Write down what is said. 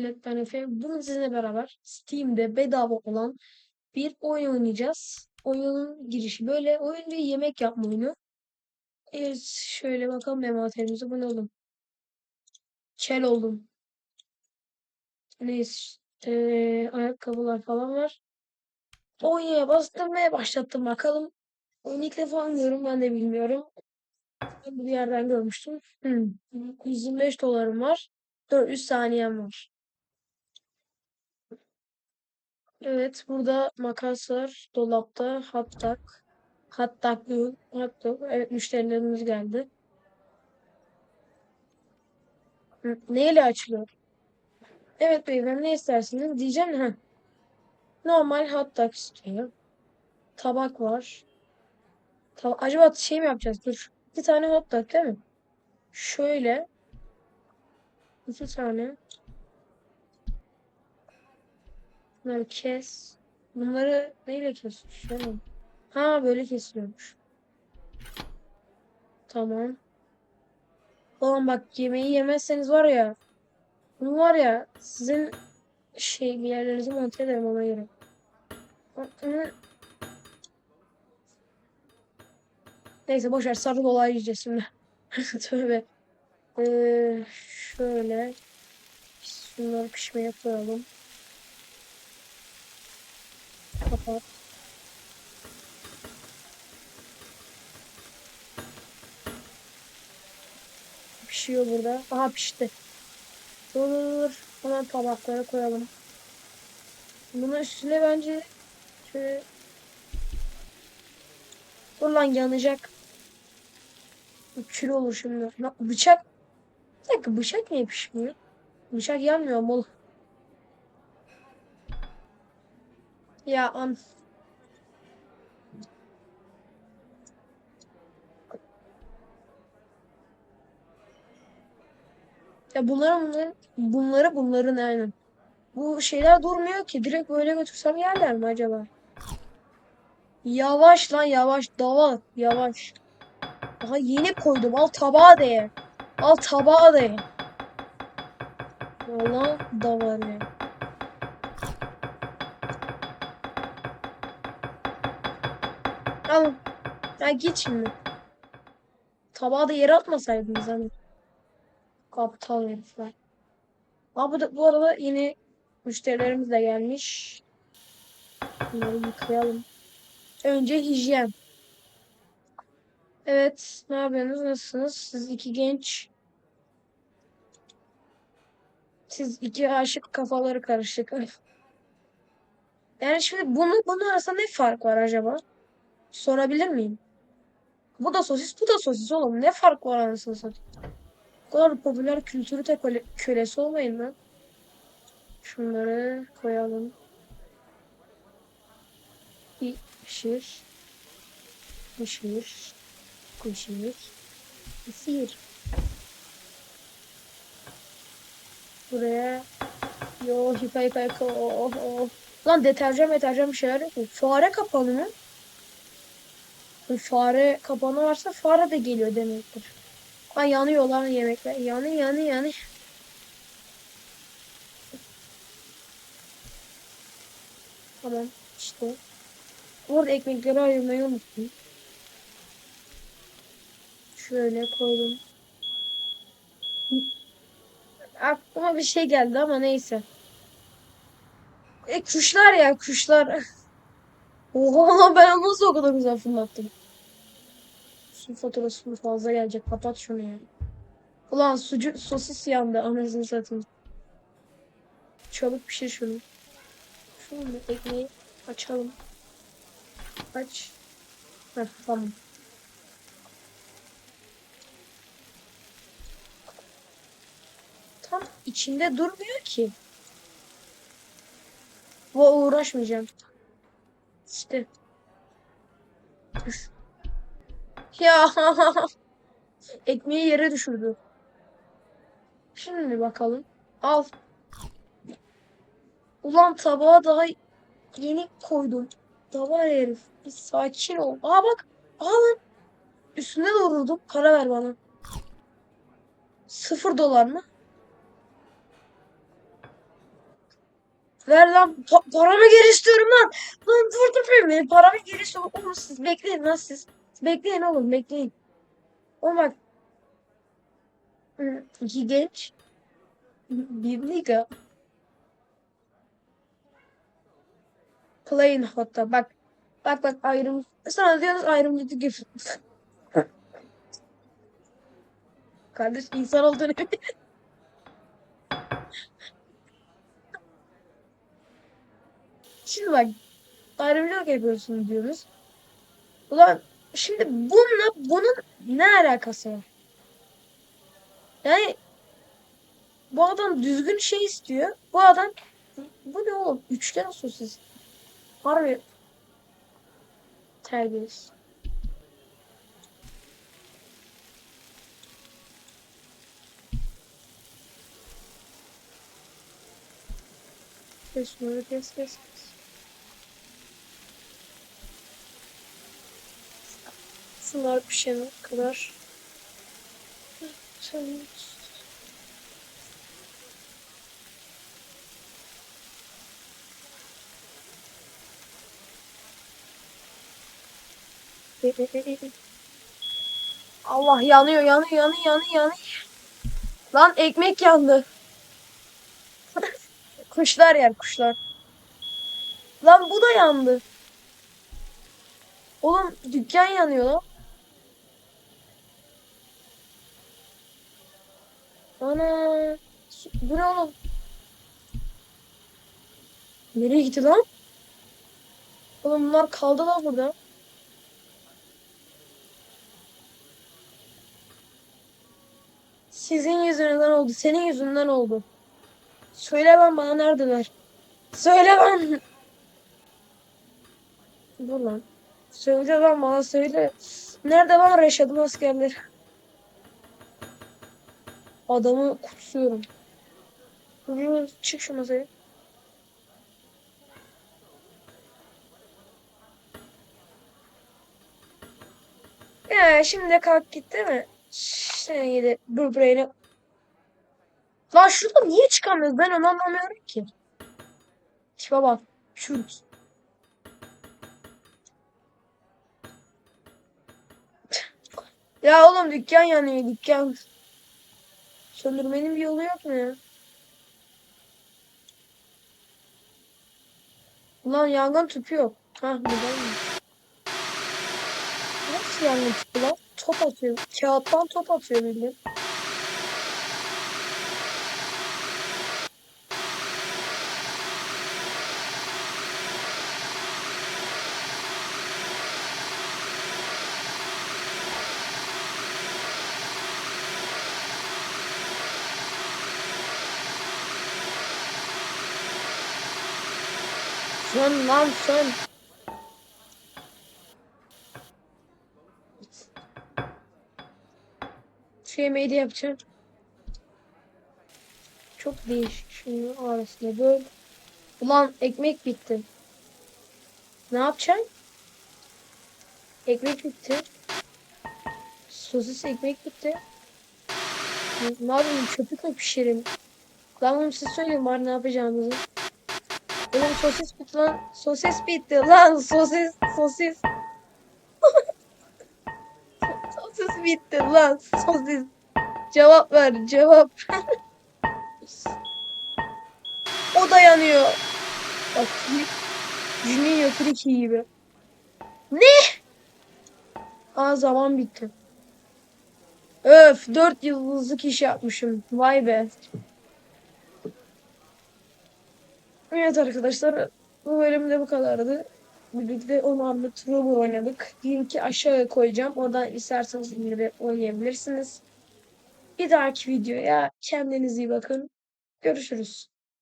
millet ben Efe. Bugün sizinle beraber Steam'de bedava olan bir oyun oynayacağız. Oyunun girişi böyle. Oyun bir yemek yapma oyunu. Evet şöyle bakalım envanterimize. Bu ne oğlum? Kel oldum. Neyse. Ee, ayakkabılar falan var. Oyuna bastım ve başlattım bakalım. Oyunu ilk defa oynuyorum ben de bilmiyorum. Bir yerden görmüştüm. Hmm. 125 dolarım var. 400 saniyem var. Evet, burada makas var. Dolapta hot dog. Hot dog diyor. Hot dog. Evet, müşterilerimiz geldi. Neyle açılıyor? Evet beyefendi ne istersiniz? Diyeceğim ha. Normal hot dog istiyor. Tabak var. Taba Acaba şey mi yapacağız? Dur. İki tane hot dog değil mi? Şöyle. iki tane. Bunları kes. Bunları neyle kesiyorsun? Ha böyle kesiliyormuş. Tamam. Oğlum bak yemeği yemezseniz var ya. Bunu var ya sizin şey bir yerlerinizi monte ederim ona göre. Neyse boşver sarı dolar yiyeceğiz şimdi. Tövbe. Ee, şöyle. Şunları pişmeye koyalım. Pişiyor burada. Aha pişti. Dur dur dur. Hemen tabaklara koyalım. Bunun üstüne bence şöyle Dur yanacak. Kül olur şimdi. Bıçak. Bir dakika bıçak niye pişmiyor? Bıçak yanmıyor mu? Ya an. Ya bunları bunları bunları bunların aynen. Bu şeyler durmuyor ki. Direkt böyle götürsem yerler mi acaba? Yavaş lan yavaş. Dava yavaş. Daha yeni koydum. Al tabağa değer. Al tabağa değer. Valla davarı. Al. Ya git şimdi. Tabağı da yere atmasaydınız hani. Aptal herifler. Aa, bu, bu arada yine müşterilerimiz de gelmiş. Bunları yıkayalım. Önce hijyen. Evet, ne yapıyorsunuz? Nasılsınız? Siz iki genç. Siz iki aşık kafaları karışık. Yani şimdi bunu bunun arasında ne fark var acaba? Sorabilir miyim? Bu da sosis, bu da sosis oğlum. Ne fark var anasını satayım? Bu kadar popüler kültürü tek köle, kölesi olmayın lan. Şunları koyalım. Bir pişir. Pişir. Pişir. Pişir. Buraya. Yo yıka yıka yıka. Oh, oh. Lan deterjan deterjan bir şeyler yok mu? Fare kapanı mı? Fare kapanı varsa fare de geliyor demektir. Ha yanıyor lan yemekler. Yanıyor yanıyor yanıyor. Tamam işte. Orada ekmekleri ayırmayı unuttum. Şöyle koydum. Aklıma bir şey geldi ama neyse. E kuşlar ya kuşlar. Oha ben onu nasıl o kadar güzel fırlattım. Su faturası fazla gelecek. Kapat şunu ya. Ulan sucuk sosis yandı anasını satayım. Çabuk pişir şunu. Şunu ekmeği açalım. Aç. Heh, tamam. Tam içinde durmuyor ki. Bu uğraşmayacağım. İşte. Ya ekmeği yere düşürdü. Şimdi bakalım. Al. Ulan tabağa daha yeni koydum. Davar herif. Bir sakin ol. Aa bak. Aa lan. Üstüne doğruldum. Para ver bana. Sıfır dolar mı? Ver lan. Pa- paramı geri istiyorum lan. Lan dur dur benim. Paramı geri istiyorum. Oğlum siz bekleyin lan siz. Bekleyin oğlum bekleyin. Oğlum bak. İki genç. Bir nigga. Playing hot'ta. Bak. Bak bak ayrım. Sana diyorsunuz ayrımcı gif. Kardeş insan olduğunu Şimdi bak ayrımcılık yapıyorsun diyoruz. Ulan şimdi bununla bunun ne alakası var? Yani bu adam düzgün şey istiyor. Bu adam bu ne oğlum? Üçgen sosis. Harbi terbiyesiz. Kes kes kes Sınav pişene kadar. Allah yanıyor yanıyor yanıyor yanıyor yanıyor. Lan ekmek yandı. kuşlar yer kuşlar. Lan bu da yandı. Oğlum dükkan yanıyor lan. Ana. Bu ne oğlum? Nereye gitti lan? Oğlum bunlar kaldı da burada. Sizin yüzünüzden oldu. Senin yüzünden oldu. Söyle lan bana neredeler? Söyle lan. Dur lan. Söyle lan bana söyle. Nerede lan Reşat'ın askerleri? Adamı kutsuyorum. Çık şu masaya. Ya şimdi kalk git değil mi? Sen yedi böbreğini. Lan şurada niye çıkamıyoruz? Ben onu anlamıyorum ki. Tipe bak. Kürt. Ya oğlum dükkan yanıyor dükkan. Söndürmenin bir yolu yok mu ya? Ulan yangın tüpü yok. Hah neden mi? Nasıl yangın tüpü lan? Top atıyor. Kağıttan top atıyor bildiğin. Sön lan sön. Şu de yapacağım. Çok değişik şimdi arasında böyle. Ulan ekmek bitti. Ne yapacaksın? Ekmek bitti. Sosis ekmek bitti. Ne- yapayım köpükle pişireyim. Lan oğlum siz söyleyin var ne yapacağımızı. Oğlum sosis bitti lan. Sosis bitti lan. Sosis. Sosis. sosis bitti lan. Sosis. Cevap ver. Cevap. o da yanıyor. Bak. Junior Friki gibi. Ne? Aa zaman bitti. Öf. Dört yıldızlık iş yapmışım. Vay be. Evet arkadaşlar bu bölümde bu kadardı. Birlikte Onarlı Trouble oynadık. Linki aşağıya koyacağım. Oradan isterseniz indirip oynayabilirsiniz. Bir dahaki videoya kendinize iyi bakın. Görüşürüz.